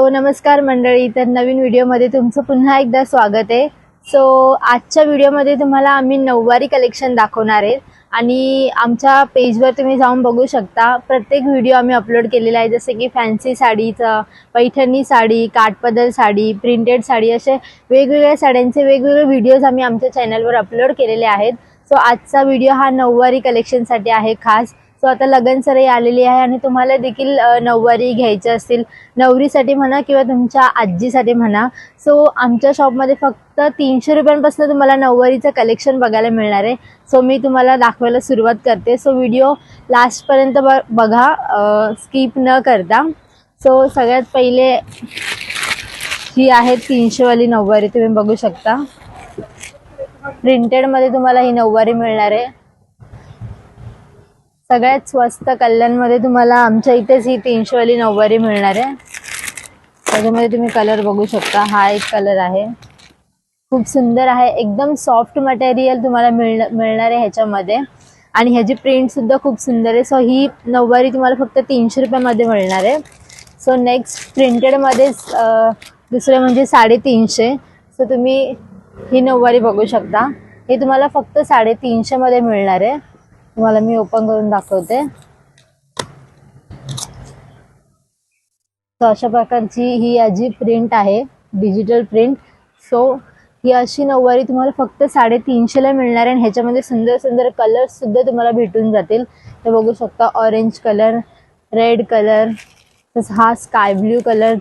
So नमस्कार मंडळी. तर नवीन व्हिडिओमध्ये तुमचं पुन्हा एकदा स्वागत आहे. सो आजच्या व्हिडिओमध्ये तुम्हाला आम्ही नऊवारी कलेक्शन दाखवणार आहे. आणि आमच्या पेजवर तुम्ही जाऊन बघू शकता. प्रत्येक व्हिडिओ आम्ही अपलोड केलेला आहे. जसे की फॅन्सी साडीचं पैठणी साडी काठपदर साडी प्रिंटेड साडी असे वेगवेगळ्या साड्यांचे वेगवेगळे व्हिडिओज आम्ही आमच्या चॅनलवर अपलोड केलेले आहेत. सो आजचा व्हिडिओ हा नऊवारी कलेक्शनसाठी आहे खास. सो आता लगन सराई आलेली आहे आणि तुम्हाला देखील नऊवारी घ्यायच्या असतील. नवरीसाठी म्हणा किंवा तुमच्या आजीसाठी म्हणा. सो आमच्या शॉपमध्ये फक्त तीनशे रुपयांपासून तुम्हाला नऊवारीचं कलेक्शन बघायला मिळणार आहे. सो मी तुम्हाला दाखवायला सुरुवात करते. सो व्हिडिओ लास्टपर्यंत ब बघा स्किप न करता. सो सगळ्यात पहिले ही आहे तीनशेवाली नऊवारी. तुम्ही बघू शकता. प्रिंटेडमध्ये तुम्हाला ही नऊवारी मिळणार आहे. सगळ्यात स्वस्त कल्याणमध्ये तुम्हाला आमच्या इथेच ही तीनशेवाली नऊवारी मिळणार आहे. त्याच्यामध्ये तुम्ही कलर बघू शकता. हा एक कलर आहे. खूप सुंदर आहे. एकदम सॉफ्ट मटेरियल तुम्हाला मिळ मिळणार आहे ह्याच्यामध्ये. आणि ह्याची प्रिंट सुद्धा खूप सुंदर आहे. सो ही नऊवारी तुम्हाला फक्त तीनशे रुपयामध्ये मिळणार आहे. सो नेक्स्ट प्रिंटेडमध्येच दुसरे म्हणजे साडेतीनशे. सो तुम्ही ही नऊवारी बघू शकता. हे तुम्हाला फक्त साडेतीनशेमध्ये मिळणार आहे. तुम्हाला मी ओपन करून दाखवते. सो अशा प्रकारची ही याची प्रिंट आहे डिजिटल प्रिंट सो ही अशी नऊवारी तुम्हाला फक्त साडेतीनशेला मिळणार आहे आणि ह्याच्यामध्ये सुंदर सुंदर कलर्ससुद्धा तुम्हाला भेटून जातील. ते बघू शकता ऑरेंज कलर रेड कलर तसं हा स्काय ब्ल्यू कलर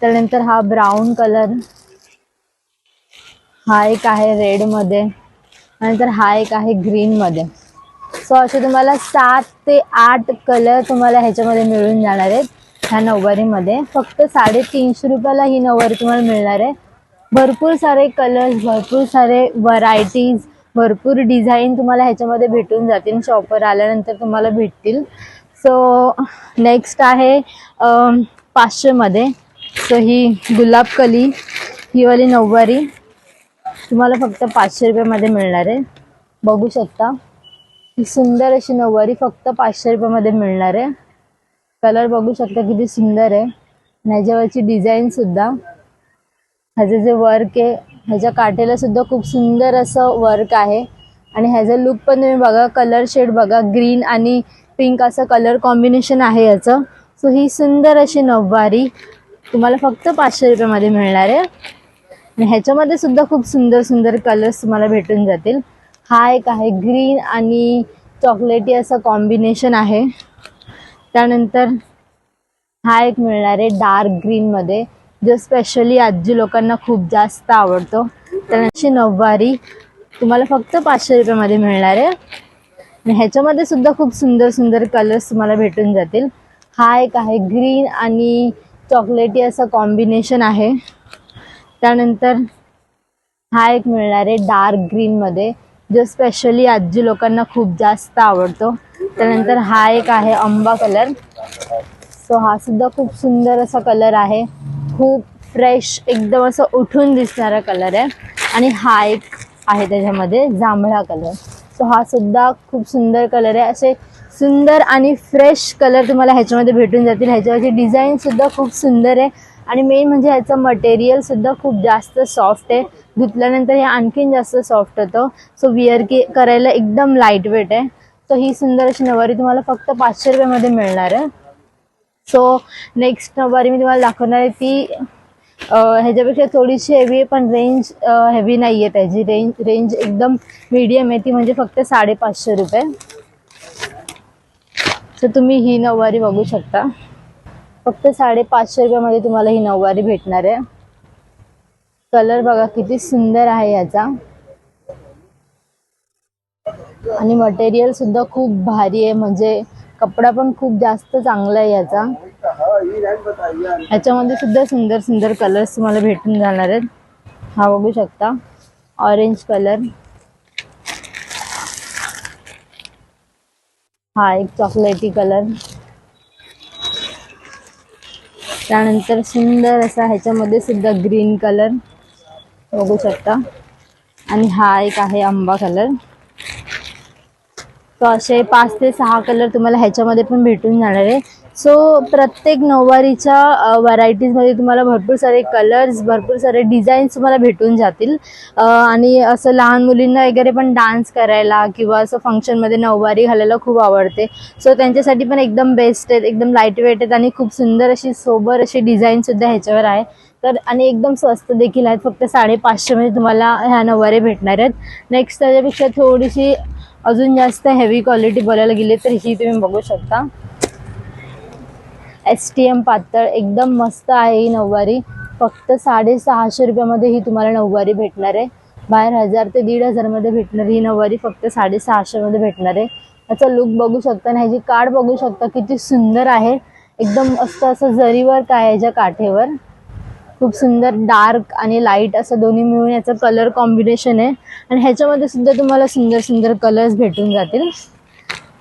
त्यानंतर हा ब्राऊन कलर हा एक आहे रेडमध्ये नंतर हा एक आहे ग्रीनमध्ये सो असे तुम्हाला सात ते आठ कलर तुम्हाला ह्याच्यामध्ये मिळून जाणार आहेत ह्या नऊवारीमध्ये. फक्त साडेतीनशे रुपयाला ही नऊवारी तुम्हाला मिळणार आहे. भरपूर सारे कलर्स भरपूर सारे व्हरायटीज भरपूर डिझाईन तुम्हाला ह्याच्यामध्ये भेटून जातील. शॉपवर आल्यानंतर तुम्हाला भेटतील. सो नेक्स्ट आहे पाचशेमध्ये. सो ही गुलाब कली ही वाली नऊवारी तुम्हाला फक्त पाचशे रुपयामध्ये मिळणार आहे. बघू शकता. ही सुंदर अशी नऊवारी फक्त पाचशे रुपयामध्ये मिळणार आहे. कलर बघू शकता किती सुंदर आहे. आणि ह्याच्यावरची डिझाईन सुद्धा. ह्याचं जे वर्क आहे ह्याच्या काठेला सुद्धा खूप सुंदर असं वर्क आहे. आणि ह्याचा लुक पण तुम्ही बघा कलर शेड बघा ग्रीन आणि पिंक असं कलर कॉम्बिनेशन आहे याचं सो ही सुंदर अशी नऊवारी तुम्हाला फक्त पाचशे रुपयामध्ये मिळणार आहे. आणि ह्याच्यामध्ये सुद्धा खूप सुंदर सुंदर कलर्स तुम्हाला भेटून जातील. हा एक आहे. ग्रीन आणि चॉकलेटी असं कॉम्बिनेशन आहे. त्यानंतर हा एक मिळणार आहे डार्क ग्रीनमध्ये जो स्पेशली आजी लोकांना खूप जास्त आवडतो. त्यानंतर नऊवारी तुम्हाला फक्त पाचशे रुपयामध्ये मिळणार आहे. आणि ह्याच्यामध्ये सुद्धा खूप सुंदर सुंदर कलर्स तुम्हाला भेटून जातील. हा एक आहे ग्रीन आणि चॉकलेटी असं कॉम्बिनेशन आहे. त्यानंतर हा एक मिळणार आहे डार्क ग्रीनमध्ये जो स्पेशली आजी लोकांना खूप जास्त आवडतो. त्यानंतर हा एक आहे आंबा कलर सो हा सुद्धा खूप सुंदर असा कलर आहे. खूप फ्रेश एकदम असं उठून दिसणारा कलर आहे. आणि हा एक आहे त्याच्यामध्ये जांभळा कलर सो हा सुद्धा खूप सुंदर कलर आहे. असे सुंदर आणि फ्रेश कलर तुम्हाला ह्याच्यामध्ये भेटून जातील. ह्याच्यावरची डिझाईन सुद्धा खूप सुंदर आहे. आणि मेन म्हणजे ह्याचं मटेरियल सुद्धा खूप जास्त सॉफ्ट आहे. धुतल्यानंतर हे आणखीन जास्त सॉफ्ट होतं. सो विअर के करायला एकदम लाइट वेट आहे. सो ही सुंदर अशी नवारी तुम्हाला फक्त पाचशे रुपयामध्ये मिळणार आहे. सो नेक्स्ट नऊवारी मी तुम्हाला दाखवणार आहे ती ह्याच्यापेक्षा थोडीशी हेवी आहे पण रेंज हेवी नाही आहे त्याची. रेंज रेंज एकदम मीडियम आहे. ती म्हणजे फक्त साडेपाचशे रुपये. सो तुम्ही ही नऊवारी बघू शकता. फक्त साडेपाचशे रुपयामध्ये तुम्हाला ही नऊवारी भेटणार आहे. कलर बघा किती सुंदर आहे याचा. आणि मटेरियल सुद्धा खूप भारी आहे म्हणजे कपडा पण खूप जास्त चांगला आहे याचा. याच्यामध्ये सुद्धा सुंदर सुंदर कलर्स तुम्हाला भेटून जाणार आहेत. हा बघू शकता ऑरेंज कलर हा एक चॉकलेटी कलर त्यानंतर सुंदर असा ह्याच्यामध्ये सुद्धा ग्रीन कलर. बघू शकता. आणि हा एक आहे आंबा कलर. तो असे पाच ते सहा कलर तुम्हाला ह्याच्यामध्ये पण भेटून जाणार आहे. सो प्रत्येक नऊवारीच्या व्हरायटीजमध्ये तुम्हाला भरपूर सारे कलर्स भरपूर सारे डिझाईन्स तुम्हाला भेटून जातील. आणि असं लहान मुलींना वगैरे पण डान्स करायला किंवा असं फंक्शनमध्ये नऊवारी घालायला खूप आवडते. सो त्यांच्यासाठी पण एकदम बेस्ट आहेत एकदम लाइट वेट आहेत आणि खूप सुंदर अशी सोबर अशी डिझाईनसुद्धा ह्याच्यावर आहे. तर आणि एकदम स्वस्त देखील आहेत फक्त साडेपाचशेमध्ये तुम्हाला ह्या नऊवारी भेटणार आहेत. नेक्स्ट त्याच्यापेक्षा थोडीशी अजून जास्त हेवी क्वालिटी बोलायला गेली तर ही तुम्ही बघू शकता. एस टी एम पातळ एकदम मस्त आहे ही नऊवारी. फक्त साडेसहाशे रुपयामध्ये ही तुम्हाला नऊवारी भेटणार आहे. बाहेर हजार ते दीड हजारमध्ये भेटणार ही नऊवारी फक्त साडेसहाशेमध्ये भेटणार आहे. याचा लुक बघू शकता आणि ह्याची काठ बघू शकता किती सुंदर आहे. एकदम मस्त असं जरीवर काय ह्याच्या काठेवर. खूप सुंदर डार्क आणि लाइट असं दोन्ही मिळून याचं कलर कॉम्बिनेशन आहे. आणि ह्याच्यामध्ये सुद्धा तुम्हाला सुंदर सुंदर कलर्स भेटून जातील.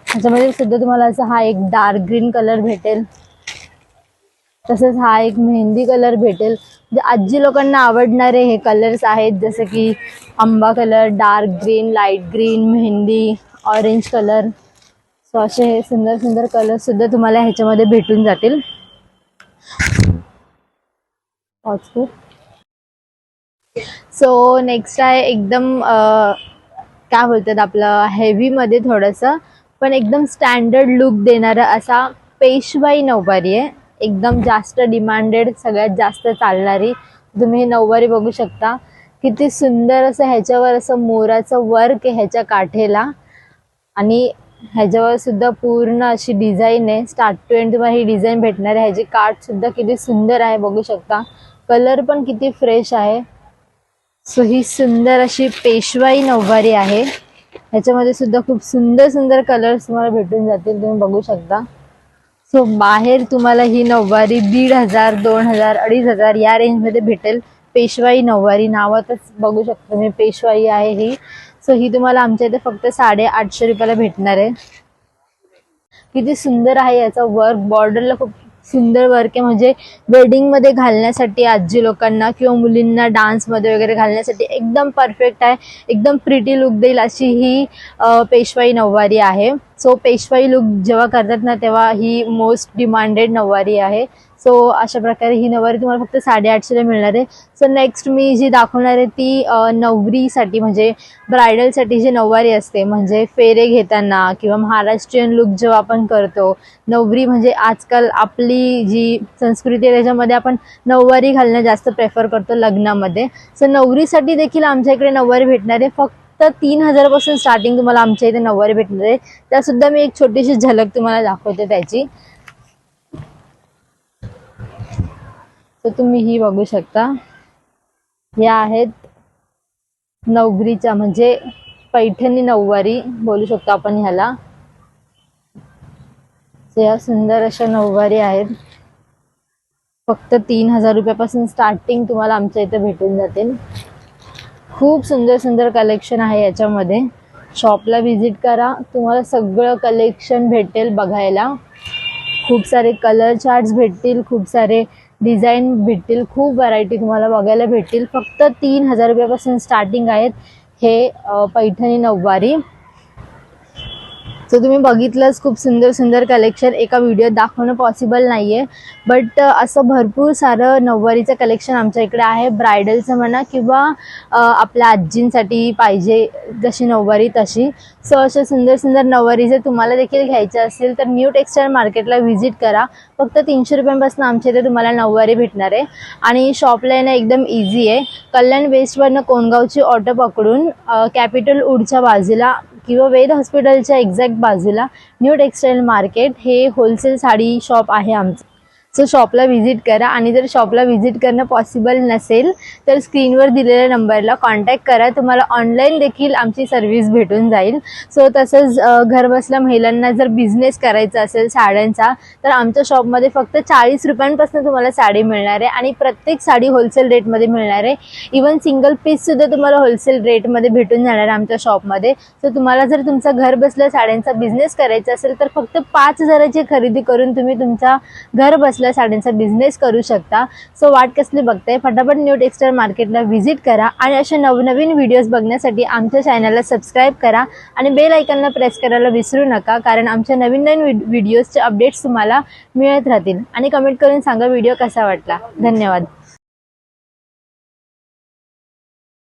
ह्याच्यामध्ये सुद्धा तुम्हाला असं हा एक डार्क ग्रीन कलर भेटेल. तसंच हा एक मेहंदी कलर भेटेल. म्हणजे आजी लोकांना आवडणारे हे कलर्स आहेत जसं की आंबा colour dark green light green mehndi orange colour. So असे हे सुंदर सुंदर कलर सुद्धा तुम्हाला ह्याच्यामध्ये भेटून जातील. सो नेक्स्ट आहे एकदम काय बोलतात आपलं हेवीमध्ये थोडंसं पण एकदम स्टँडर्ड लुक देणारा असा पेशवाई नऊवारी आहे. एकदम जास्त डिमांडेड सगळ्यात जास्त चालणारी. तुम्ही नऊवारी बघू शकता. किती सुंदर असं ह्याच्यावर असं मोराचं वर्क आहे ह्याच्या काठेला. आणि ह्याच्यावर सुद्धा पूर्ण अशी डिझाईन आहे. स्टार्ट टू एंड तुम्हाला ही डिझाईन भेटणार आहे. ह्याची काठसुद्धा किती सुंदर आहे बघू शकता. कलर पण किती फ्रेश आहे. सो ही सुंदर अशी पेशवाई नऊवारी आहे. ह्याच्यामध्ये सुद्धा खूप सुंदर सुंदर कलर्स तुम्हाला भेटून जातील. तुम्ही बघू शकता. सो बाहेर तुम्हाला ही नऊवारी दीड हजार दोन हजार अडीच हजार या रेंजमध्ये भेटेल. पेशवाई नऊवारी नावातच बघू शकता तुम्ही. पेशवाई आहे ही. सो ही तुम्हाला आमच्या इथे फक्त साडे आठशे रुपयाला भेटणार आहे. किती सुंदर आहे याचा वर्क बॉर्डरला खूप सुंदर वर्क आहे. म्हणजे वेडिंगमध्ये घालण्यासाठी आजी लोकांना किंवा मुलींना डान्समध्ये वगैरे घालण्यासाठी एकदम परफेक्ट आहे. एकदम प्रिटी लुक देईल अशी ही पेशवाई नऊवारी आहे. सो पेशवाई लुक जेव्हा करतात ना तेव्हा ही मोस्ट डिमांडेड नऊवारी आहे. सो अशा प्रकारे ही नऊवारी तुम्हाला फक्त साडेआठशेला मिळणार आहे. सो नेक्स्ट मी जी दाखवणार आहे ती नवरीसाठी म्हणजे ब्रायडलसाठी जी नऊवारी असते म्हणजे फेरे घेताना किंवा महाराष्ट्रीयन लुक जेव्हा आपण करतो नवरी म्हणजे आजकाल आपली जी संस्कृती आहे त्याच्यामध्ये आपण नऊवारी घालणं जास्त प्रेफर करतो लग्नामध्ये. सो नवरीसाठी देखील आमच्या इकडे नऊवारी भेटणार आहे. फक्त तीन हजारपासून स्टार्टिंग तुम्हाला आमच्या इथे नऊवारी भेटणार आहे. त्यासुद्धा मी एक छोटीशी झलक तुम्हाला दाखवते त्याची. तर तुम्ही ही बघू शकता. या आहेत नवरीच्या म्हणजे पैठणी नऊवारी बोलू शकतो आपण ह्याला. या सुंदर अशा नऊवारी आहेत. फक्त तीन हजार रुपयापासून स्टार्टिंग तुम्हाला आमच्या इथे भेटून जातील. खूप सुंदर सुंदर कलेक्शन आहे याच्यामध्ये. शॉपला व्हिजिट करा. तुम्हाला सगळं कलेक्शन भेटेल बघायला. खूप सारे कलर चार्ट्स भेटतील खूप सारे डिझाईन भेटतील खूप व्हरायटी तुम्हाला बघायला भेटतील. फक्त तीन हजार रुपयापासून स्टार्टिंग आहेत हे पैठणी नऊवारी. सो तुम्ही बघितलंच खूप सुंदर सुंदर कलेक्शन एका व्हिडिओत दाखवणं पॉसिबल नाही आहे बट असं भरपूर सारं नऊवारीचं कलेक्शन आमच्या इकडे आहे. ब्रायडलचं म्हणा किंवा आपल्या आजींसाठी पाहिजे जशी नऊवारी तशी. सो अशा सुंदर सुंदर नऊवारी जर तुम्हाला देखील घ्यायच्या असेल तर न्यू टेक्सटाईल मार्केटला व्हिजिट करा. फक्त तीनशे रुपयांपासून आमच्या इथे तुम्हाला नऊवारी भेटणार आहे. आणि शॉपला येणं एकदम इझी आहे. कल्याण वेस्टवरनं कोणगावची ऑटो पकडून कॅपिटल वूडच्या बाजूला किंवा वेद हॉस्पिटलच्या एक्झॅक्ट बाजूला न्यू टेक्सटाईल मार्केट हे होलसेल साडी शॉप आहे आमचं. सो शॉपला व्हिजिट करा. आणि जर शॉपला व्हिजिट करणं पॉसिबल नसेल तर स्क्रीनवर दिलेल्या नंबरला कॉन्टॅक्ट करा. तुम्हाला ऑनलाईन देखील आमची सर्व्हिस भेटून जाईल. सो तसंच घरबसल्या महिलांना जर बिझनेस करायचा असेल साड्यांचा तर आमच्या शॉपमध्ये फक्त चाळीस रुपयांपासून तुम्हाला साडी मिळणार आहे. आणि प्रत्येक साडी होलसेल रेटमध्ये मिळणार आहे. इवन सिंगल पीससुद्धा तुम्हाला होलसेल रेटमध्ये भेटून जाणार आहे आमच्या शॉपमध्ये सो तुम्हाला जर तुमचा घर बसल्या साड्यांचा बिझनेस करायचा असेल तर फक्त पाच हजाराची खरेदी करून तुम्ही तुमचा घर बसल्या कसल्या साड्यांचा बिझनेस करू शकता. सो वाट कसली बघताय? फटाफट न्यू टेक्सटाईल मार्केटला व्हिजिट करा आणि असे नवनवीन व्हिडिओज बघण्यासाठी आमच्या चॅनलला सबस्क्राईब करा आणि बेल आयकनला प्रेस करायला विसरू नका कारण आमच्या नवीन नवीन व्हिडिओजचे अपडेट्स तुम्हाला मिळत राहतील. आणि कमेंट करून सांगा व्हिडिओ कसा वाटला. धन्यवाद.